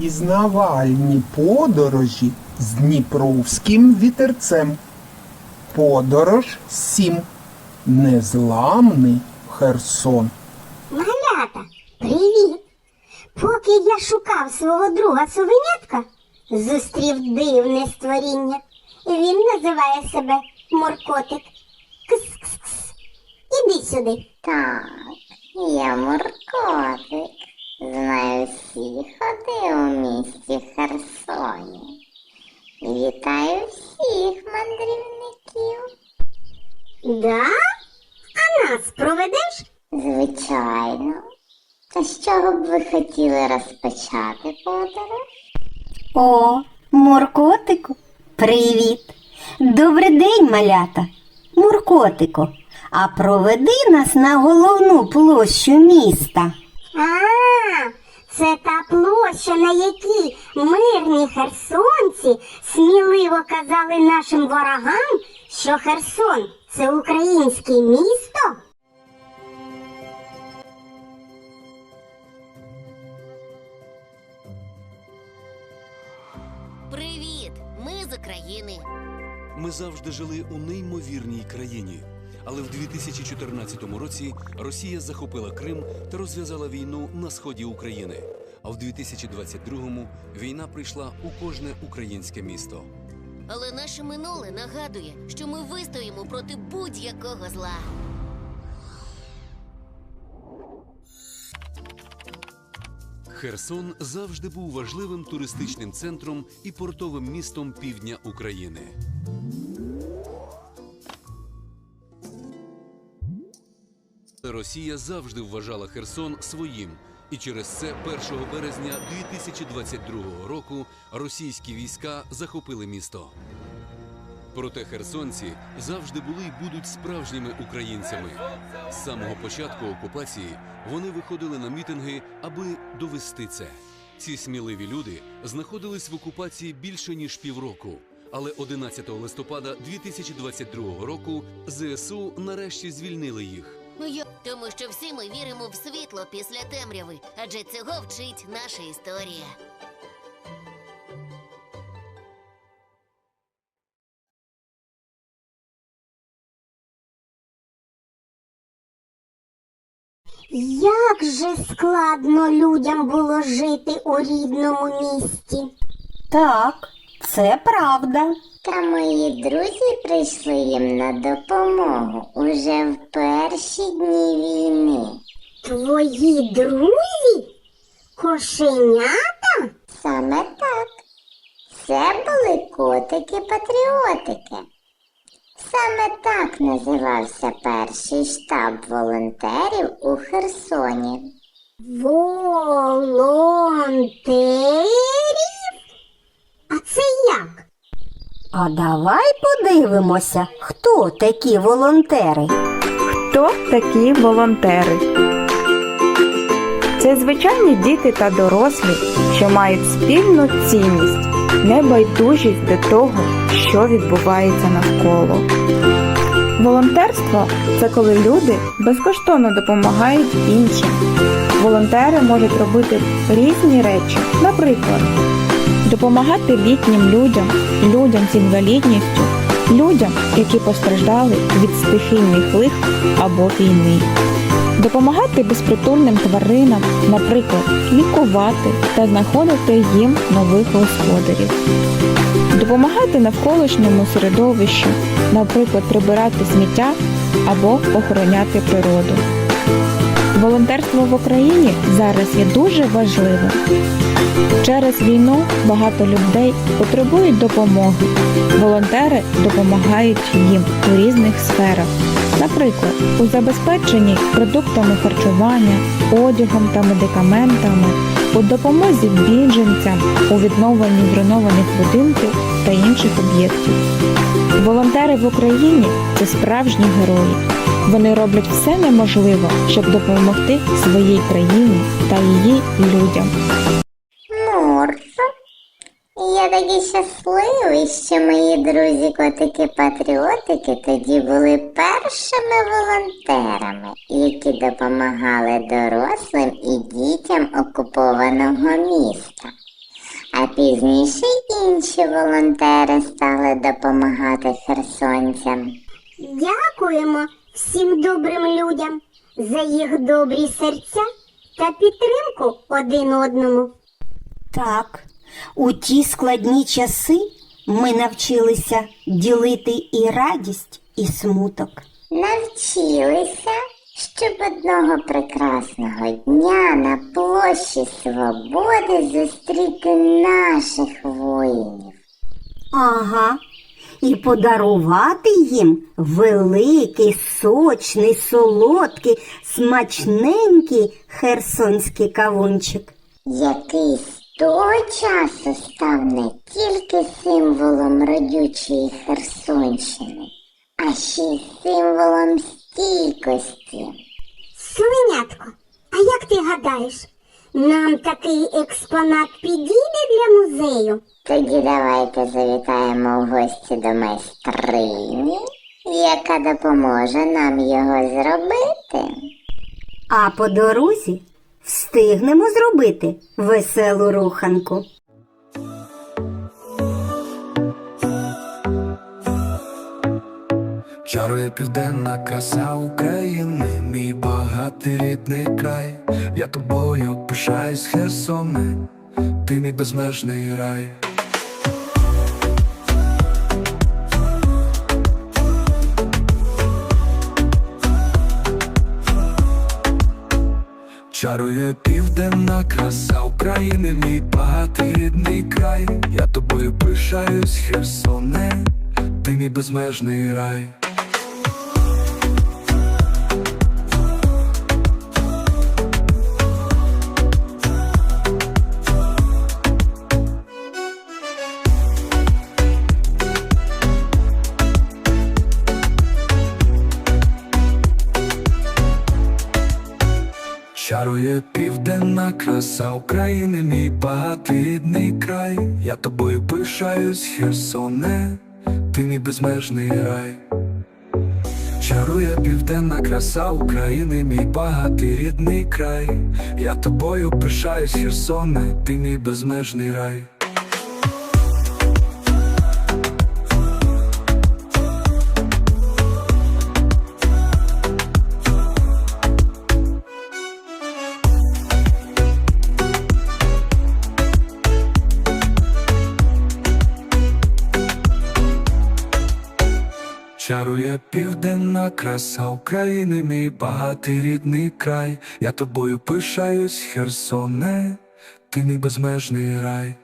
Пізнавальні подорожі з Дніпровським вітерцем. Подорож 7. Незламний Херсон. Малята, привіт! Поки я шукав свого друга совенятка, зустрів дивне створіння. Він називає себе Моркотик. Кс-кс-кс. Іди сюди. Так, я Муркотик. Всі у місті Херсоні. Вітаю всіх мандрівників. Да? А нас проведеш? Звичайно. Та з чого б ви хотіли розпочати подорож? О, Муркотику, привіт. Добрий день, малята. Муркотику, а проведи нас на головну площу міста. А, це та площа, на якій мирні херсонці сміливо казали нашим ворогам, що Херсон це українське місто. Привіт! Ми з України. Ми завжди жили у неймовірній країні. Але в 2014 році Росія захопила Крим та розв'язала війну на сході України. А в 2022-му війна прийшла у кожне українське місто. Але наше минуле нагадує, що ми вистоїмо проти будь-якого зла. Херсон завжди був важливим туристичним центром і портовим містом півдня України. Росія завжди вважала Херсон своїм, і через це 1 березня 2022 року російські війська захопили місто. Проте херсонці завжди були і будуть справжніми українцями. З самого початку окупації вони виходили на мітинги, аби довести це. Ці сміливі люди знаходились в окупації більше ніж півроку. Але 11 листопада 2022 року ЗСУ нарешті звільнили їх. Тому що всі ми віримо в світло після темряви, адже цього вчить наша історія. Як же складно людям було жити у рідному місті. Так, це правда. Та мої друзі прийшли їм на допомогу уже в перші дні війни. Твої друзі? Кошенята? Саме так. Це були котики-патріотики. Саме так називався перший штаб волонтерів у Херсоні. Волонтерів? А це як? А давай подивимося, хто такі волонтери. Хто такі волонтери? Це звичайні діти та дорослі, що мають спільну цінність, небайдужість до того, що відбувається навколо. Волонтерство це коли люди безкоштовно допомагають іншим. Волонтери можуть робити різні речі, наприклад, допомагати літнім людям, людям з інвалідністю, людям, які постраждали від стихійних лих або війни. Допомагати безпритульним тваринам, наприклад, лікувати та знаходити їм нових господарів. Допомагати навколишньому середовищу, наприклад, прибирати сміття або охороняти природу. Волонтерство в Україні зараз є дуже важливим. Через війну багато людей потребують допомоги. Волонтери допомагають їм у різних сферах. Наприклад, у забезпеченні продуктами харчування, одягом та медикаментами, у допомозі біженцям, у відновленні зруйнованих будинків та інших об'єктів. Волонтери в Україні це справжні герої. Вони роблять все неможливе, щоб допомогти своїй країні та її людям. Такий щасливий, що мої друзі котики-патріотики тоді були першими волонтерами, які допомагали дорослим і дітям окупованого міста. А пізніше інші волонтери стали допомагати херсонцям. Дякуємо всім добрим людям за їх добрі серця та підтримку один одному. Так, у ті складні часи ми навчилися ділити і радість, і смуток. Навчилися, щоб одного прекрасного дня на площі Свободи зустріти наших воїнів. Ага. І подарувати їм великий, сочний, солодкий, смачненький херсонський кавунчик. який того часу став не тільки символом родючої Херсонщини, а ще й символом стійкості. Свинятко, а як ти гадаєш, нам такий експонат підійде для музею? Тоді давайте завітаємо в гості до майстрині, яка допоможе нам його зробити. А по дорозі встигнемо зробити веселу руханку. Чарує південна краса України, мій багатий рідний край. Я тобою пишаюсь, Херсоне, ти мій безмежний рай. Чарує південна краса України, мій багатирідний край. Я тобою пишаюсь, Херсоне, ти мій безмежний рай. Чарує південна краса України, мій багатий рідний край. Я тобою пишаюсь, Херсоне, ти мій безмежний рай. Чарує південна краса України, мій багатий рідний край. Я тобою пишаюсь, Херсоне, ти мій безмежний рай. Чарує південна краса України, мій багатий рідний край. Я тобою пишаюсь, Херсоне, ти мій безмежний рай.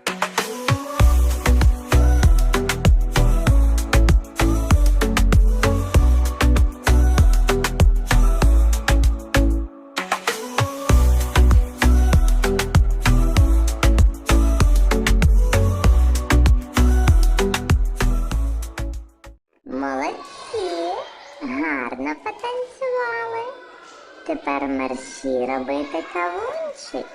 Тепер мерщі робити кавунчик.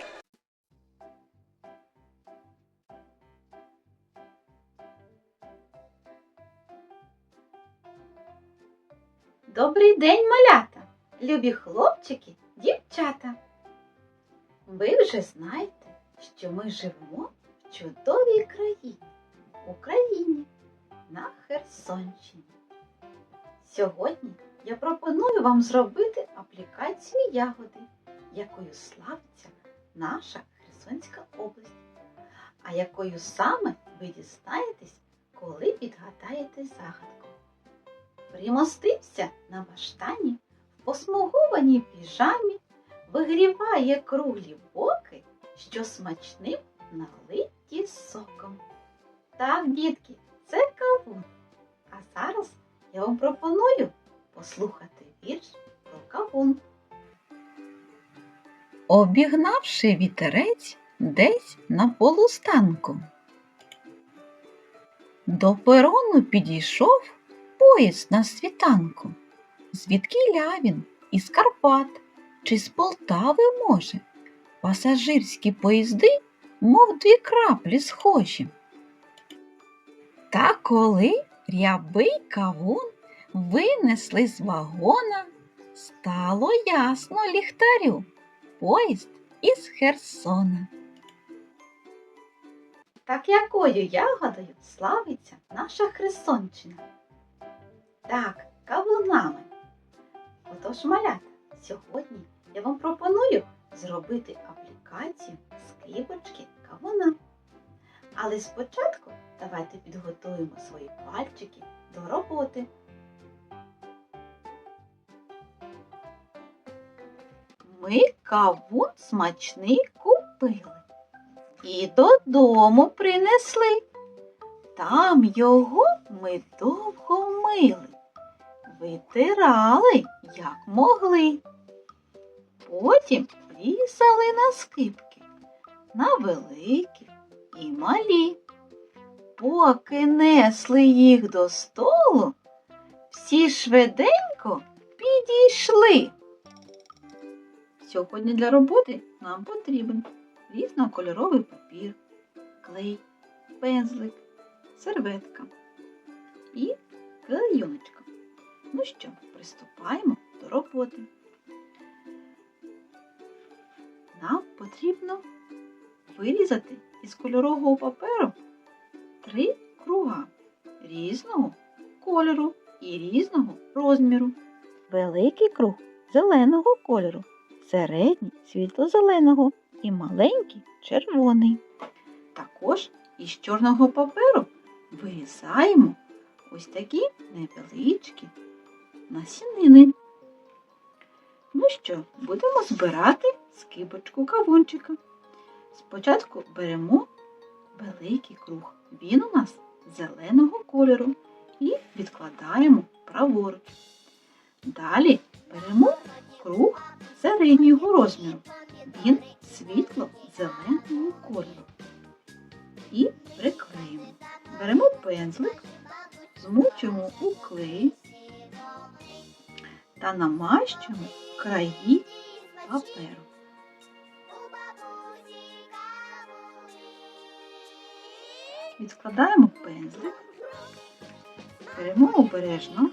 Добрий день, малята, любі хлопчики, дівчата. Ви вже знаєте, що ми живемо в чудовій країні, Україні на Херсонщині. Сьогодні я пропоную вам зробити аплікацію ягоди, якою славиться наша Херсонська область, а якою саме ви дізнаєтесь, коли відгадаєте загадку примостився на баштані в посмугованій піжамі, вигріває круглі боки, що смачним налиті соком. Так, дітки, це кавун. А зараз я вам пропоную послухати вірш про кавун. Обігнавши вітерець десь на полустанку. До перону підійшов поїзд на світанку. Звідкіля він? Із Карпат чи з Полтави може? Пасажирські поїзди, мов дві краплі схожі. Та коли рябий кавун винесли з вагона, стало ясно ліхтарю поїзд із Херсона. Так якою ягодою славиться наша Херсонщина? Так, кавунами. Отож, малята, сьогодні я вам пропоную зробити аплікацію скріпочки кавуна. Але спочатку давайте підготуємо свої пальчики до роботи. Ми кавун смачний купили і додому принесли. Там його ми довго мили, витирали, як могли. Потім різали на скипки, на великі і малі. Поки несли їх до столу, всі швиденько підійшли. Сьогодні для роботи нам потрібен різнокольоровий папір, клей, пензлик, серветка і клейоночка. Ну що, приступаємо до роботи. Нам потрібно вирізати із кольорового паперу три круга різного кольору і різного розміру. Великий круг зеленого кольору, середній світло-зеленого і маленький червоний. Також із чорного паперу вирізаємо ось такі невеличкі насінини. Ну що, будемо збирати скибочку кавунчика. Спочатку беремо великий круг. Він у нас зеленого кольору і відкладаємо праворуч. Далі беремо круг середнього розміру. Він світло-зеленого кольору. І приклеїмо. Беремо пензлик, змочуємо у клей та намащуємо краї паперу. Відкладаємо пензлик, беремо обережно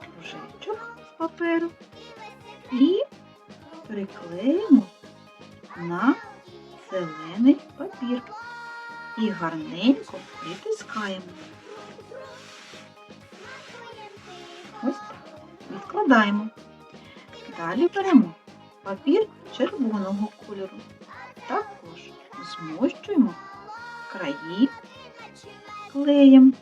кружечок з паперу і приклеїмо на зелений папір і гарненько притискаємо. Ось так. Відкладаємо. Далі беремо папір червоного кольору. Також змощуємо краї клеєм.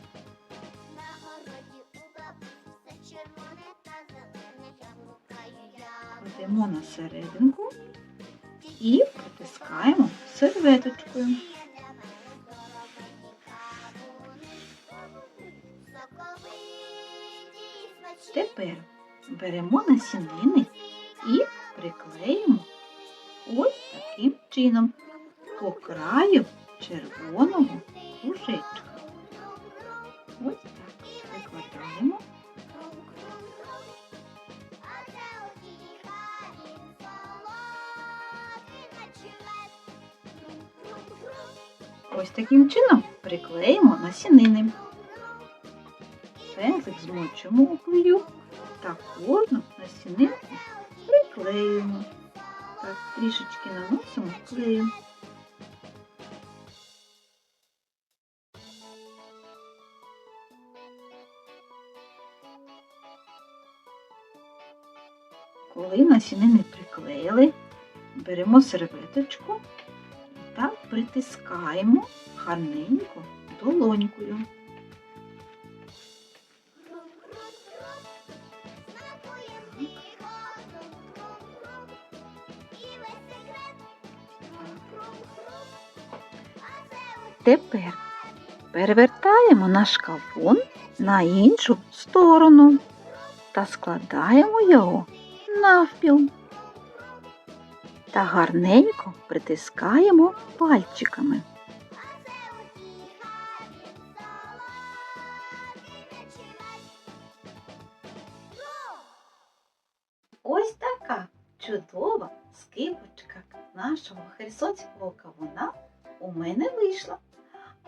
Кладемо на серединку і притискаємо серветочкою. Тепер беремо насінини і приклеїмо ось таким чином по краю червоного кружечка. Ось таким чином приклеїмо насінини. Пензлик змочуємо у клею та кожну насінинку приклеюємо. Так, трішечки наносимо клею. Коли насінини приклеїли, беремо серветочку та притискаємо гарненько долонькою. Тепер перевертаємо наш кавун на іншу сторону та складаємо його навпіл. Та гарненько притискаємо пальчиками. Ось така чудова скипочка нашого херсонського кавуна у мене вийшла.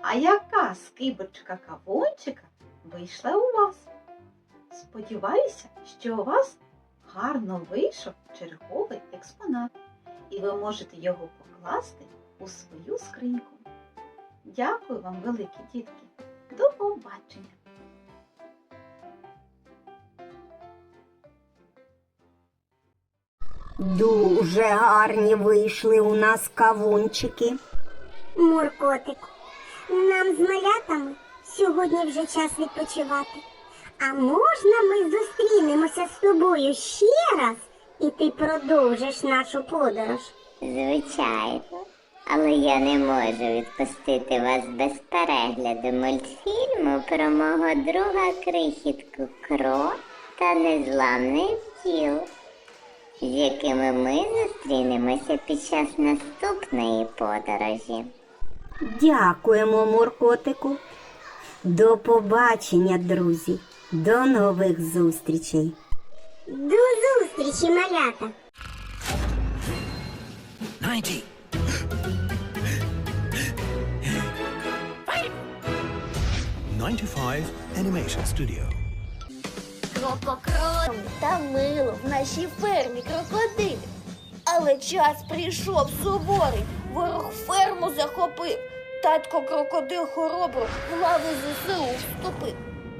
А яка скибочка кавунчика вийшла у вас? Сподіваюся, що у вас гарно вийшов черговий експонат, і ви можете його покласти у свою скриньку. Дякую вам, великі дітки. До побачення. Дуже гарні вийшли у нас кавунчики. Муркотику, нам з малятами сьогодні вже час відпочивати. А можна ми зустрінемося з тобою ще раз, і ти продовжиш нашу подорож? Звичайно. Але я не можу відпустити вас без перегляду мультфільму про мого друга крихітку Кро та незламний тіл, з якими ми зустрінемося під час наступної подорожі. Дякуємо, Муркотику. До побачення, друзі. До нових зустрічей. До зустрічі, малята! 90. Ninety-five Animation Studio. Крококрон та мило в нашій фермі крокодилів. Але час прийшов суворий, ворог ферму захопив. Татко крокодил хоробро в лави ЗСУ вступив.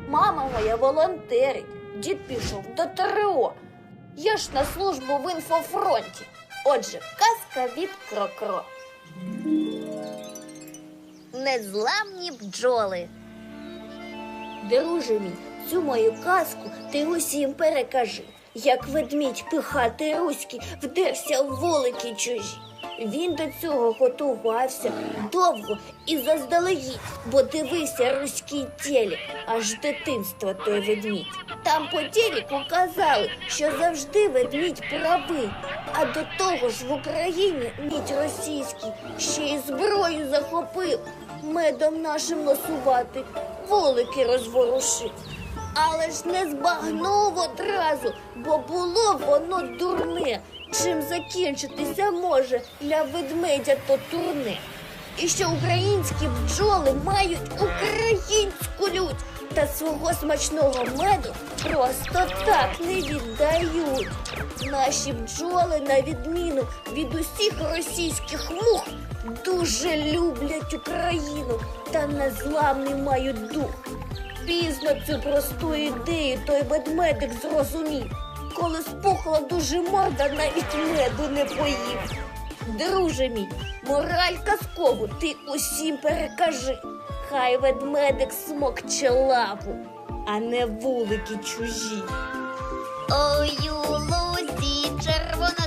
Мама моя волонтерить, дід пішов до ТРО. Я ж на службу в інфофронті. Отже, казка від Крокро. Незламні бджоли. Друже мій, цю мою казку ти усім перекажи, як ведмідь пихатий руський вдерся в вулики чужі. Він до цього готувався довго і заздалегідь, бо дивився руський телек, аж з дитинства той ведмідь. Там по телеку казали, що завжди ведмідь правий, а до того ж в Україні мідь російський ще й зброю захопив, медом нашим носувати, вулики розворушив. Але ж не збагнув одразу, бо було воно дурне. Чим закінчитися може для ведмедя то турне. І що українські бджоли мають українську лють та свого смачного меду просто так не віддають. Наші бджоли, на відміну від усіх російських мух, дуже люблять Україну та незламний мають дух. Пізно цю просту ідею той ведмедик зрозумів. Коли спухла дуже морда, навіть меду не поїв. Друже мій, мораль казкову ти усім перекажи. Хай ведмедик смокче лапу, а не вулики чужі. Ой, у лузі червона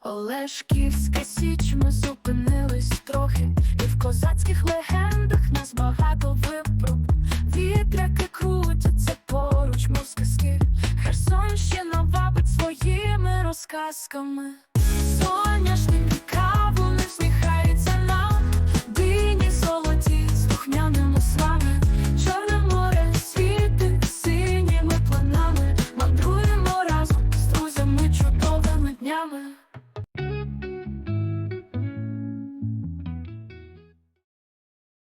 Олешківська січ, ми зупинились трохи, і в козацьких легендах нас багато випру. Вітряки крутяться поруч, мов сказки. Херсонщина вабить своїми розказками. Соняшник